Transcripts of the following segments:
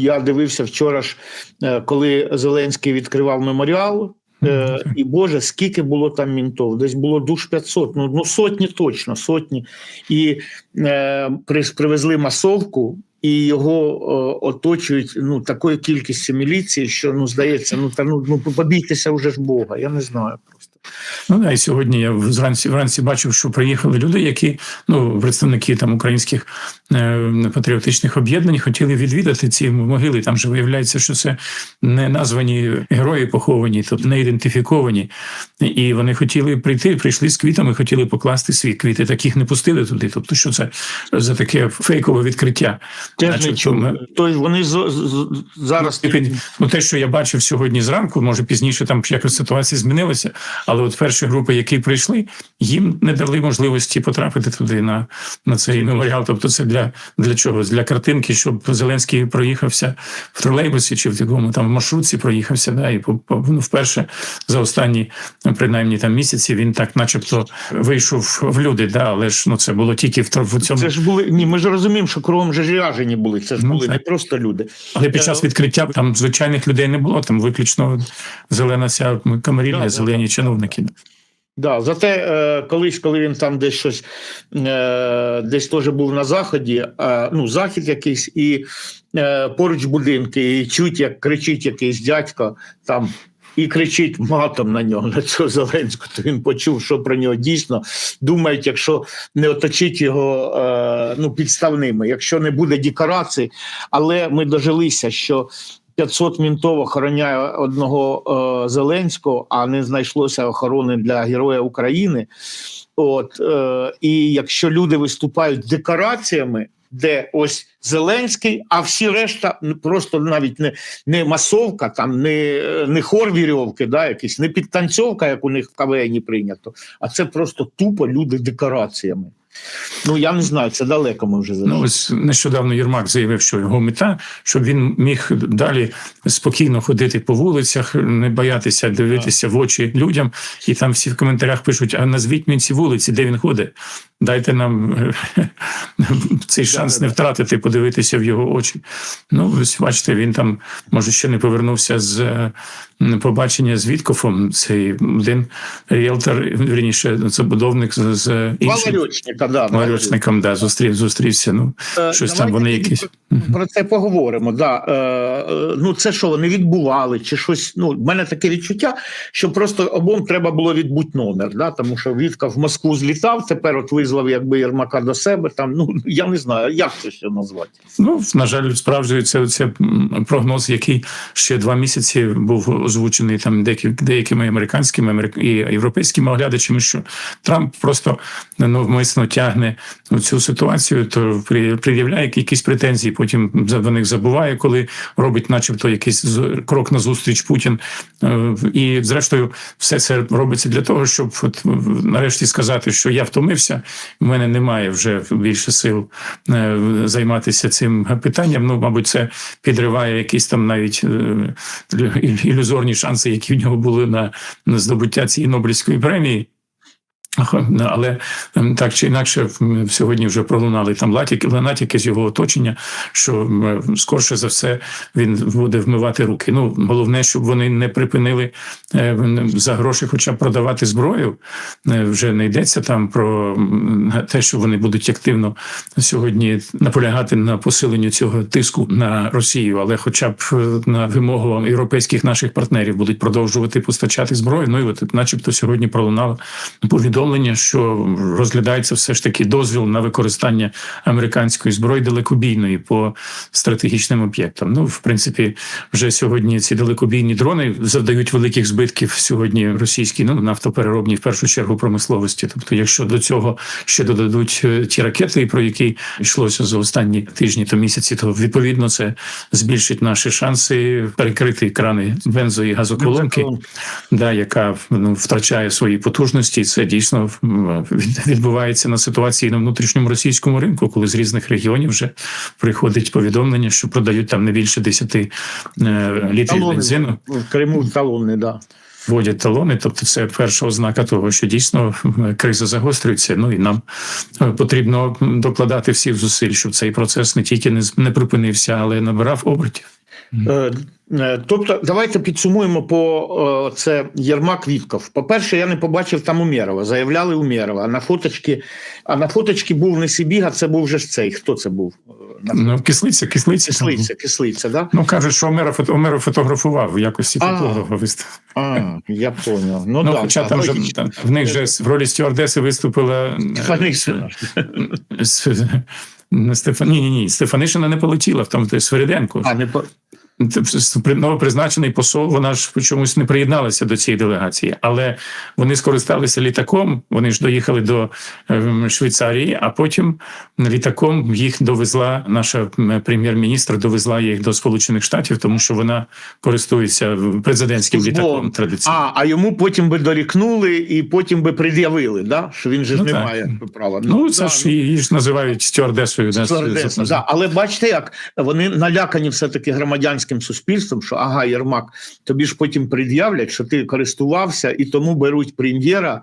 Я дивився вчора ж, е, коли Зеленський відкривав меморіал. Е, і Боже, скільки було там мінтов? Десь було душ 500, ну, ну сотні точно, сотні. І е, привезли масовку, і його е, оточують ну, такою кількістю міліції, що ну здається, ну та ну, ну побійтеся вже ж Бога. Я не знаю просто. Ну да, і сьогодні я зранці вранці бачив, що приїхали люди, які ну представники там українських е, патріотичних об'єднань хотіли відвідати ці могили. Там же виявляється, що це не названі герої поховані, тобто не ідентифіковані. І вони хотіли прийти, прийшли з квітами, хотіли покласти свої квіти. Таких не пустили туди. Тобто, що це за таке фейкове відкриття? Теж не ми- Тобто вони з, зараз Типу, Ну, те, що я бачив сьогодні зранку, може пізніше там якось ситуація змінилася, але от перші групи, які прийшли, їм не дали можливості потрапити туди на, на цей меморіал. Тобто, це для, для чого? Для картинки, щоб Зеленський проїхався в тролейбусі чи в якому там маршрутці проїхався. Да, і по, по- ну, вперше за останні принаймні там місяці він так, начебто, вийшов в люди. Да, але ж ну це було тільки в, в цьому. це ж були ні. Ми ж розуміємо, що кругом же ж були. Це ж Ну, були не просто люди. Але під час відкриття там звичайних людей не було. Там виключно зелена ся камарільня, Да, да, зелені да. чиновники. Да, зате е, колись, коли він там десь щось е, десь теж був на заході, е, ну захід якийсь, і е, поруч будинки, і чуть, як кричить якийсь дядько там. І кричить матом на нього, на цього Зеленського. То він почув, що про нього дійсно думають, якщо не оточить його е, ну, підставними, якщо не буде декорацій. Але ми дожилися, що 500 мінтов охороняє одного е, Зеленського, а не знайшлося охорони для Героя України. От е, і якщо люди виступають декораціями, де ось Зеленський, а всі решта просто навіть не, не масовка, там не, не хор вірьовки, да, якийсь, не підтанцьовка, як у них в КВН прийнято, а це просто тупо люди декораціями. Ну я не знаю, це далеко ми вже Ну ось нещодавно Єрмак заявив, що його мета, щоб він міг далі спокійно ходити по вулицях, не боятися дивитися в очі людям. І там всі в коментарях пишуть: а назвіть мені ці вулиці, де він ходить. Дайте нам цей шанс не втратити, подивитися в його очі. Ну, ось бачите, він там може ще не повернувся з е, побачення з Віткофом. Цей один ріелтор, вірніше, забудовник з іншим Валерьочника, да, Ларьочником, да, зустрів, зустрівся. Ну, Е, щось там вони якісь. Про це поговоримо. Да. Е, ну це що, вони відбували, чи щось. Ну, в мене таке відчуття, що просто обом треба було відбути номер, да, тому що Вітка в Москву злітав, тепер от визвав якби Єрмака до себе. Там, ну я не знаю, як це ще назвати. Ну, на жаль, справджується це прогноз, який ще два місяці був озвучений там деякими американськими і європейськими оглядачами, що Трамп просто ну, тягне цю ситуацію, то пред'являє якісь претензії, потім за- них забуває, коли робить, начебто, якийсь крок назустріч Путін. Е, І, зрештою, все це робиться для того, щоб от, нарешті сказати, що я втомився, в мене немає вже більше сил е, займатися цим питанням. Ну, мабуть, це підриває якісь там навіть е, ілюзорні шанси, які в нього були на, на здобуття цієї Нобелівської премії. Але ем, так чи інакше, сьогодні вже пролунали там латіки, натяки з його оточення, що скорше за все він буде вмивати руки. Ну головне, щоб вони не припинили е, за гроші, хоча б продавати зброю. Е, Вже не йдеться там про те, що вони будуть активно сьогодні наполягати на посиленню цього тиску на Росію, але хоча б е, на вимогу європейських наших партнерів будуть продовжувати постачати зброю. Ну і от, начебто, сьогодні пролунало повідомлення, що розглядається все ж таки дозвіл на використання американської зброї далекобійної по стратегічним об'єктам. Ну, в принципі, вже сьогодні ці далекобійні дрони завдають великих збитків сьогодні російській ну нафтопереробній в першу чергу промисловості. Тобто, якщо до цього ще додадуть е, ті ракети, про які йшлося за останні тижні та місяці, то відповідно це збільшить наші шанси перекрити крани бензо і газоколонки да, яка ну, втрачає свої потужності, і це дійсно від- відбувається на ситуації на внутрішньому російському ринку, коли з різних регіонів вже приходить повідомлення, що продають там не більше 10 е, літрів Талони бензину. в Криму талони, да. вводять талони. Тобто, це перша ознака того, що дійсно криза загострюється. Ну і нам е, потрібно докладати всіх зусиль, щоб цей процес не тільки не припинився, але набирав обертів. Е, е, Тобто, давайте підсумуємо по е, це Єрмак Вітков. По-перше, я не побачив там Умєрова. Заявляли Умєрова. А на фоточки, а на фоточки був не Сібіга, це був вже ж цей. Хто це був? Ну, кислиця, кислиця. кислиця, кислиця, да? Ну кажуть, що Омера, Омера фотографував в якості фотографа. вистав. А, я поняв. Ну, Ну, да, хоча там же логічно. там, в них же в ролі стюардеси виступила Стефан... Ні, ні, ні. Стефанишина не полетіла в тому то Свириденко. А, не по... Новопризначений посол, вона ж чомусь не приєдналася до цієї делегації, але вони скористалися літаком. Вони ж доїхали до ем, Швейцарії, а потім літаком їх довезла наша прем'єр-міністр, довезла їх до Сполучених Штатів, тому що вона користується президентським Службовим. літаком традиційно. А, а йому потім би дорікнули і потім би пред'явили, да? що він же ж Ну, не так. має права. Ну, це да, ж її ж називають стюардесою. да, Стюардеса, да. Але бачите, як вони налякані все-таки громадянським суспільством, що ага, Єрмак, тобі ж потім пред'являть, що ти користувався, і тому беруть прем'єра.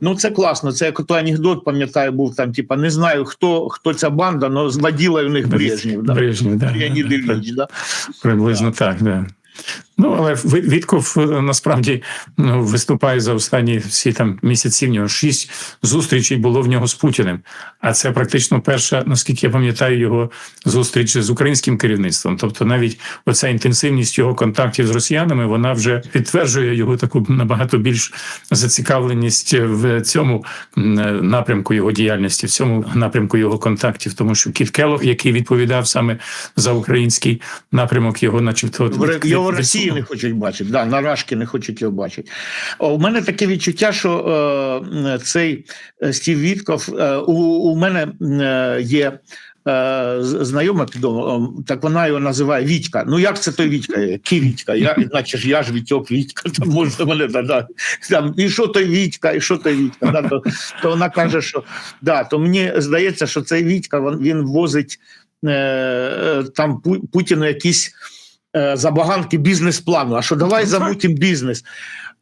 Ну це класно. Це як той анекдот, пам'ятаю, був там, типа, не знаю, хто хто ця банда, але зладіла у них Брежнів. Да? Брежнів, да. да, Ильич, да? Приблизно так, да. Ну, але Вітков е, насправді ну, виступає за останні всі там місяці. В нього шість зустрічей було в нього з Путіним. А це практично перша, наскільки я пам'ятаю, його зустріч з українським керівництвом. Тобто, навіть оця інтенсивність його контактів з росіянами вона вже підтверджує його таку набагато більш зацікавленість в цьому напрямку його діяльності, в цьому напрямку його контактів. Тому що Кіт Келлог, який відповідав саме за український напрямок, його, начебто, його від- Росії не хочуть бачити, да, на Рашки не хочуть його бачити. У мене таке відчуття, що е, цей е, Стів Вітков, е, у, у мене е, є. е, Знайома підома, так вона його називає Вітька. Ну як це той Вітька? Ки Вітька? Я, ж я ж Вітьок Вітька, там можна мене да, там, і що той Вітька, і що той Вітька. Да, то, то вона каже, що да, то мені здається, що цей Вітька він, возить е, е, там Путіну якісь забаганки бізнес-плану. А що давай замутим замутимо бізнес.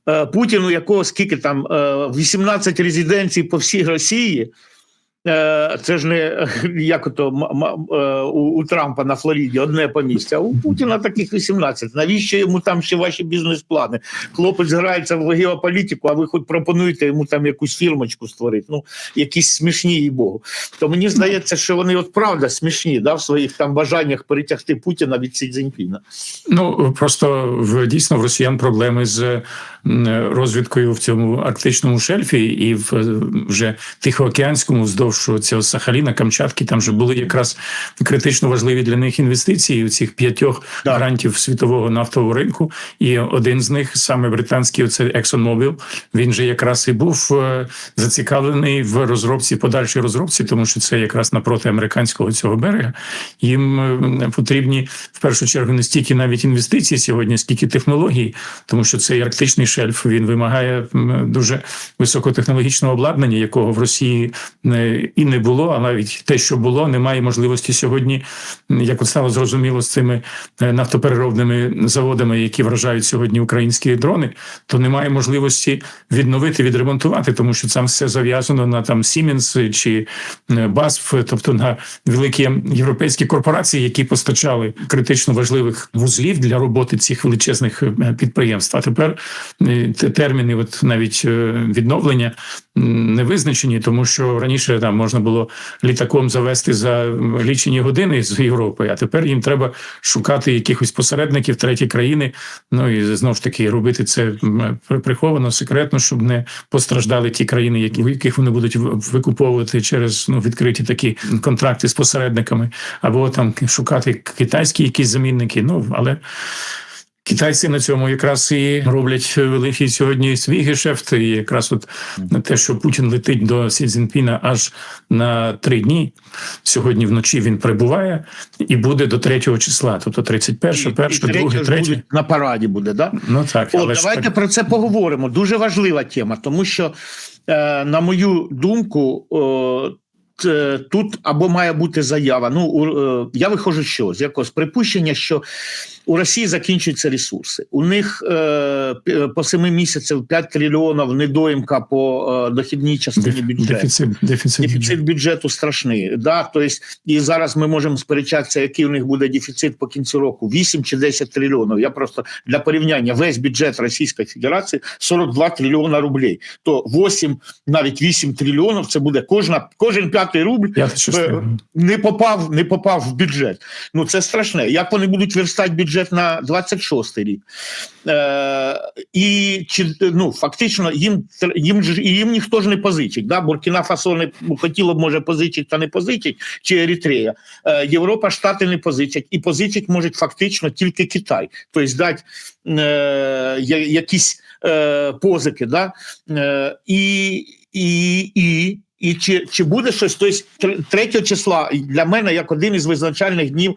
Е, Путіну, якого скільки там е, 18 резиденцій по всій Росії. Е, Це ж не як м- е, у, Трампа на Флориді одне помістя. У Путіна таких 18. Навіщо йому там ще ваші бізнес-плани? Хлопець грається в геополітику, а ви хоч пропонуєте йому там якусь фірмочку створити. Ну, якісь смішні їй Богу. То мені здається, що вони от правда смішні да, в своїх там бажаннях перетягти Путіна від Сі Цзіньпіна. Ну просто в дійсно в росіян проблеми з розвідкою в цьому арктичному шельфі і в вже тихоокеанському вздовж цього Сахаліна, Камчатки. Там же були якраз критично важливі для них інвестиції у цих п'ятьох Так. грантів світового нафтового ринку. І один з них саме британський, це ExxonMobil, Він же якраз і був е, зацікавлений в розробці, подальшій розробці, тому що це якраз напроти американського цього берега. Їм е, потрібні в першу чергу не стільки навіть інвестиції сьогодні, скільки технологій, тому що цей арктичний шельф він вимагає дуже високотехнологічного обладнання, якого в Росії е, і не було, а навіть те, що було, немає можливості сьогодні, як от стало зрозуміло з цими е, нафтопереробними заводами, які вражають сьогодні українські дрони, то немає можливості відновити, відремонтувати, тому що там все зав'язано на там Siemens чи е, BASF, тобто на великі європейські корпорації, які постачали критично важливих вузлів для роботи цих величезних е, підприємств. А тепер е, те- терміни, от навіть е, відновлення не визначені, тому що раніше там можна було літаком завести за лічені години з Європи, а тепер їм треба шукати якихось посередників треті країни. Ну і знову ж таки робити це приховано, секретно, щоб не постраждали ті країни, які яких вони будуть викуповувати через ну відкриті такі контракти з посередниками, або там шукати китайські якісь замінники. Ну але. Китайці на цьому якраз і роблять великий сьогодні свій гешефт. І якраз от на те, що Путін летить до Сі Цзіньпіна аж на три дні. Сьогодні вночі він прибуває і буде до 3 числа, тобто 31, перше, друге, ж третє. будуть на параді буде, да? Ну так, О, але давайте так, про це поговоримо. Дуже важлива тема, тому що, е, на мою думку, т- тут або має бути заява. Ну, е, я виходжу з що? З якогось припущення, що у Росії закінчуються ресурси. У них е, по семи місяців 5 трильйонів недоїмка по е, дохідній частині бюджету. Дефіцит, дефіцит. Дефіцит бюджету страшний. Да? Тобто, і зараз ми можемо сперечатися, який у них буде дефіцит по кінці року: 8 чи 10 трильйонів. Я просто для порівняння весь бюджет Російської Федерації 42 трильйона рублей. То 8, навіть 8 трильйонів це буде кожна, кожен п'ятий рубль не попав, не попав в бюджет. Ну це страшне. Як вони будуть верстати бюджет на 26 рік? Е, і чи ну фактично їм їм їм ніхто ж не позичить. Да? Буркіна Фасо не ну, хотіло б може позичить, та не позичить, чи Еритрея. Е, Європа, Штати не позичать, і позичить можуть фактично тільки Китай. Тобто дати е, якісь е, позики. Да? Е, і, і, і, і чи, чи буде щось? Тобто, тр- 3 числа для мене як один із визначальних днів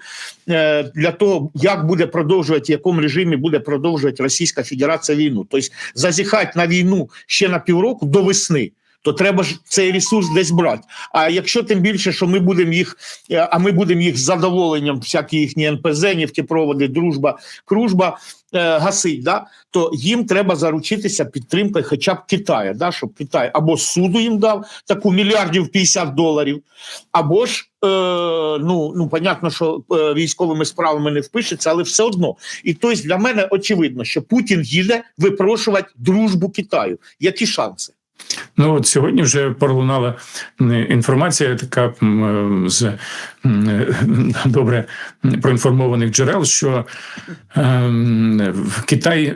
е, для того, як буде продовжувати, в якому режимі буде продовжувати Російська Федерація війну. Тобто зазіхати на війну ще на півроку до весни. То треба ж цей ресурс десь брати. А якщо тим більше, що ми будемо їх, е, а ми будемо їх з задоволенням, всякі їхні НПЗ, нефтепроводи, дружба, кружба е, гасить, да? то їм треба заручитися підтримкою хоча б Китаю, да? щоб Китай або суду їм дав таку мільярдів 50 доларів, або ж е, ну, ну понятно, що е, військовими справами не впишеться, але все одно. І тобто для мене очевидно, що Путін їде випрошувати дружбу Китаю. Які шанси? Ну от сьогодні вже пролунала інформація, така е, з добре проінформованих джерел, що ем, Китай,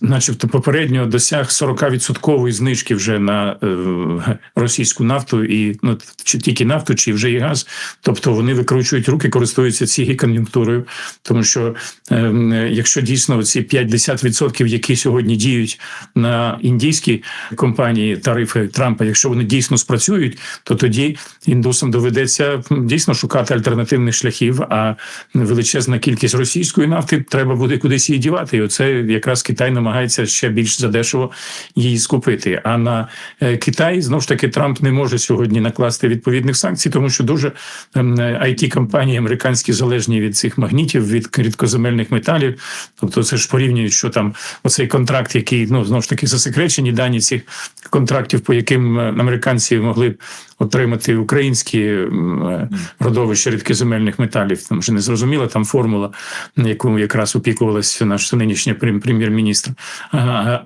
начебто, попередньо досяг 40% знижки вже на е, російську нафту і ну чи тільки нафту, чи вже і газ. Тобто вони викручують руки, користуються цією кон'юнктурою, тому що ем, якщо дійсно ці 50%, які сьогодні діють на індійські компанії тарифи Трампа, якщо вони дійсно спрацюють, то тоді індусам доведеться м, дійсно шукати альтернативних шляхів. А величезна кількість російської нафти треба буде кудись її дівати. І оце якраз Китай намагається ще більш задешево її скупити. А на е, Китай знову ж таки Трамп не може сьогодні накласти відповідних санкцій, тому що дуже it компанії американські залежні від цих магнітів, від рідкоземельних металів. Тобто, це ж порівнюють, що там оцей контракт, який ну знову ж таки засекречені дані цих контрактів, по яким е, американці могли б отримати українські е, родовища рідкоземельних металів. Там вже не зрозуміла там формула, яку якраз опікувалася наш нинішній прем- прем'єр-міністр.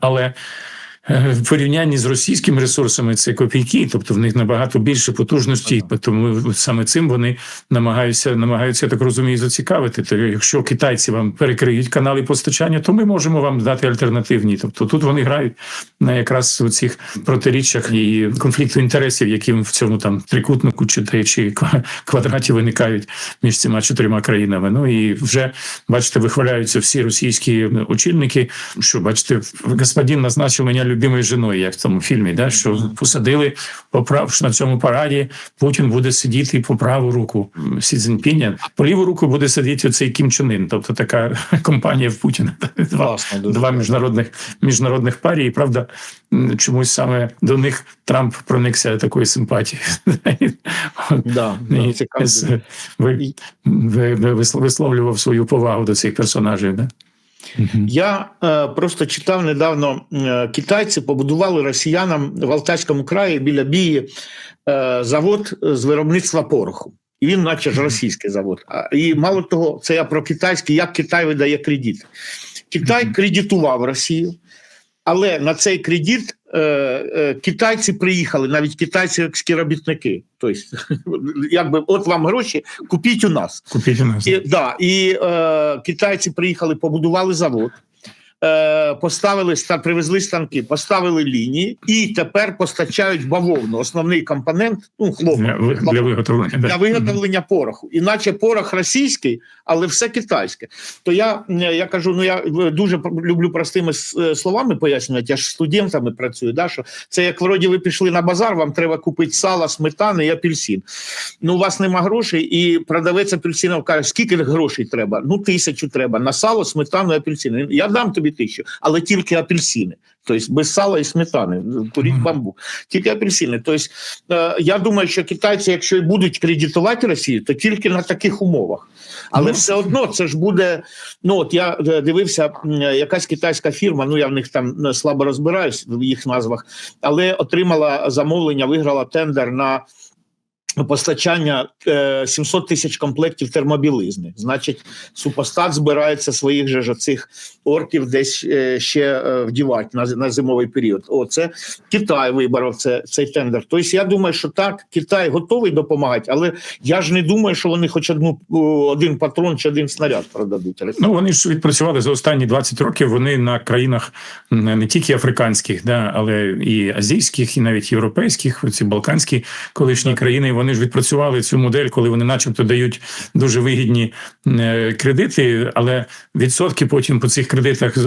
Але в порівнянні з російськими ресурсами це копійки, тобто в них набагато більше потужності, тому саме цим вони намагаються, намагаються я так розумію, зацікавити. То якщо китайці вам перекриють канали постачання, то ми можемо вам дати альтернативні. Тобто тут вони грають на якраз у цих протиріччях і конфлікту інтересів, які в цьому там трикутнику чи чи квадраті виникають між цими чотирма країнами. Ну і вже бачите, вихваляються всі російські очільники. Що бачите, господин назначив мене любимою жіною, як в тому фільмі, да що посадили по прав на цьому параді. Путін буде сидіти по праву руку Сі Цзіньпіня, по ліву руку буде сидіти оцей Кім Чен Ін. Тобто така компанія в Путіна. Два, Класно, дуже. два міжнародних міжнародних парі, і правда, чомусь саме до них Трамп проникся такою симпатією. Да, І да, цікаво. ви, ви, ви висловлював свою повагу до цих персонажів. Да? Мгм. Я е, просто читав недавно е, китайці побудували росіянам в Алтайському краї біля бії е, завод з виробництва пороху. І він, наче ж російський завод. А, І мало того, це я про китайський, як Китай видає кредит. Китай кредитував Росію, але на цей кредит е, е, китайці приїхали, навіть китайські робітники. Тобто, якби от вам гроші, купіть у нас. Купіть у нас. І, да, і е, китайці приїхали, побудували завод, поставили ста- привезли станки, поставили лінії, і тепер постачають бавовну. Основний компонент, ну хлопок, Для, ви- для виготовлення. для Да. виготовлення пороху. Іначе порох російський, але все китайське. То я, е, я кажу, ну я дуже люблю простими е, словами пояснювати. Я ж студентами працюю. Да, що це як вроді ви пішли на базар, вам треба купити сало, сметани і апельсин. Ну, у вас нема грошей, і продавець апельсинів каже, скільки грошей треба? Ну, тисячу треба на сало, сметану і апельсини. Я дам тобі 2000, але тільки апельсини. Тобто без сала і сметани, куріть бамбук. Тільки апельсини. Тобто, е, я думаю, що китайці, якщо і будуть кредитувати Росію, то тільки на таких умовах. Але Ну. все одно це ж буде. Ну от я е, дивився, якась китайська фірма. Ну я в них там е, слабо розбираюсь в їх назвах, але отримала замовлення, виграла тендер на. Постачання е, 700 тисяч комплектів термобілизни. Значить, супостат збирається своїх же ж цих орків десь е, ще е, вдівати на, на зимовий період. О, це Китай виборов це, цей тендер. Тобто, я думаю, що так, Китай готовий допомагати, але я ж не думаю, що вони хоч одну один патрон чи один снаряд продадуть. Ну вони ж відпрацювали за останні 20 років. Вони на країнах не тільки африканських, да, але і азійських, і навіть європейських, ці балканські колишні країни. Вони ж відпрацювали цю модель, коли вони, начебто, дають дуже вигідні е, кредити, але відсотки потім по цих кредитах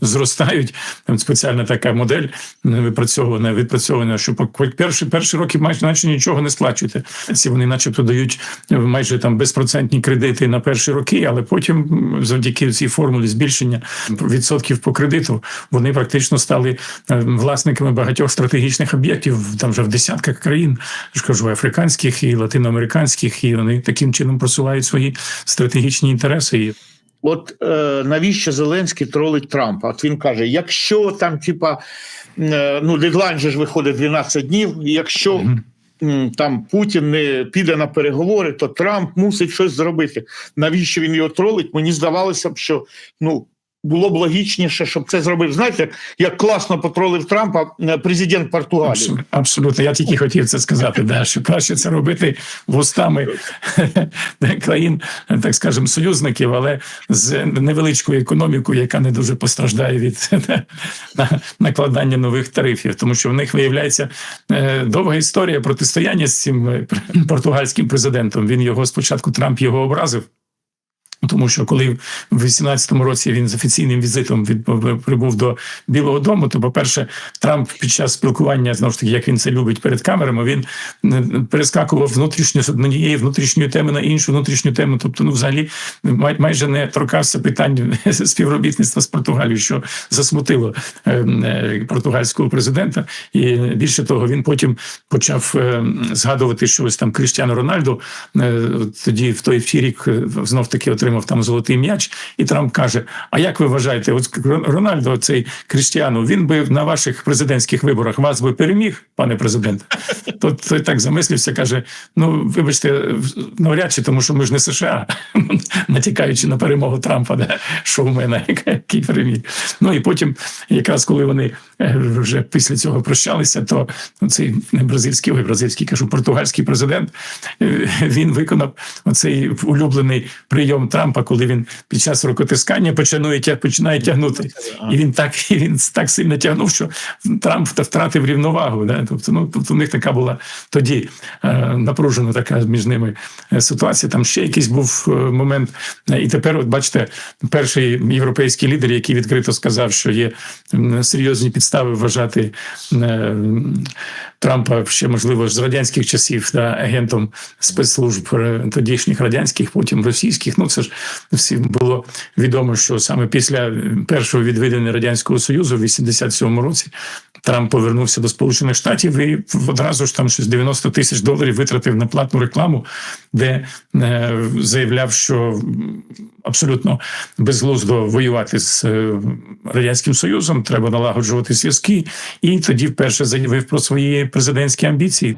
зростають. Там спеціальна така модель е, випрацьована, відпрацьована, що по перші перші роки майже наче нічого не сплачуєте. Ці вони, начебто, дають е, майже там безпроцентні кредити на перші роки, але потім, завдяки цій формулі збільшення відсотків по кредиту, вони практично стали власниками багатьох стратегічних об'єктів там вже в десятках країн. Я ж кажу, африканських і латиноамериканських, і вони таким чином просувають свої стратегічні інтереси. От е, навіщо Зеленський тролить Трампа? От він каже: якщо там, типа, е, ну дедлайн же ж виходить 12 днів, і якщо. Мгм. м, Там Путін не піде на переговори, то Трамп мусить щось зробити. Навіщо він його тролить? Мені здавалося б, що ну було б логічніше, щоб це зробив. Знаєте, як класно потролив Трампа е, президент Португалії. Абсолютно. Я тільки хотів це сказати. Да, що краще це робити вустами країн, так скажемо, союзників, але з невеличкою економікою, яка не дуже постраждає від накладання нових тарифів, тому що в них виявляється е, довга історія протистояння з цим е, португальським президентом. Він його спочатку Трамп його образив. Тому що коли в 18-му році він з офіційним візитом від прибув до Білого Дому, то, по-перше, Трамп під час спілкування знову ж таки, як він це любить перед камерами, він перескакував внутрішньо з однієї внутрішньої теми на іншу внутрішню тему. Тобто, ну взагалі май- майже не торкався питань співробітництва з Португалією, що засмутило е, е, португальського президента. І більше того, він потім почав е, згадувати, що ось там Кріштіану Рональду тоді в той в ті рік е, знов таки отримав там золотий м'яч, і Трамп каже: А як ви вважаєте, от Рональдо, цей Кріштіану, він би на ваших президентських виборах вас би переміг, пане президент? То той так замислився, каже: Ну, вибачте, навряд чи, тому що ми ж не США, натякаючи на перемогу Трампа, да, що в мене який переміг. Ну і потім, якраз коли вони вже після цього прощалися, то цей не бразильський, ой, бразильський кажу, португальський президент е, він виконав оцей улюблений прийом Трампа, коли він під час рукотискання починає, починає тягнути. І він так, і він так сильно тягнув, що Трамп втратив рівновагу. Да? Тобто, ну, тобто у них така була тоді е, напружена така між ними е, ситуація. Там ще якийсь був момент. І тепер, от бачите, перший європейський лідер, який відкрито сказав, що є серйозні підстави вважати е, Трампа ще можливо з радянських часів да, агентом спецслужб е, тодішніх радянських, потім російських. Ну це ж всім було відомо, що саме після першого відвідання радянського союзу в 87-му році Трамп повернувся до Сполучених Штатів і одразу ж там щось 90 тисяч доларів витратив на платну рекламу, де е, заявляв, що абсолютно безглуздо воювати з е, радянським союзом, треба налагоджувати зв'язки, і тоді вперше заявив про свої президентські амбіції.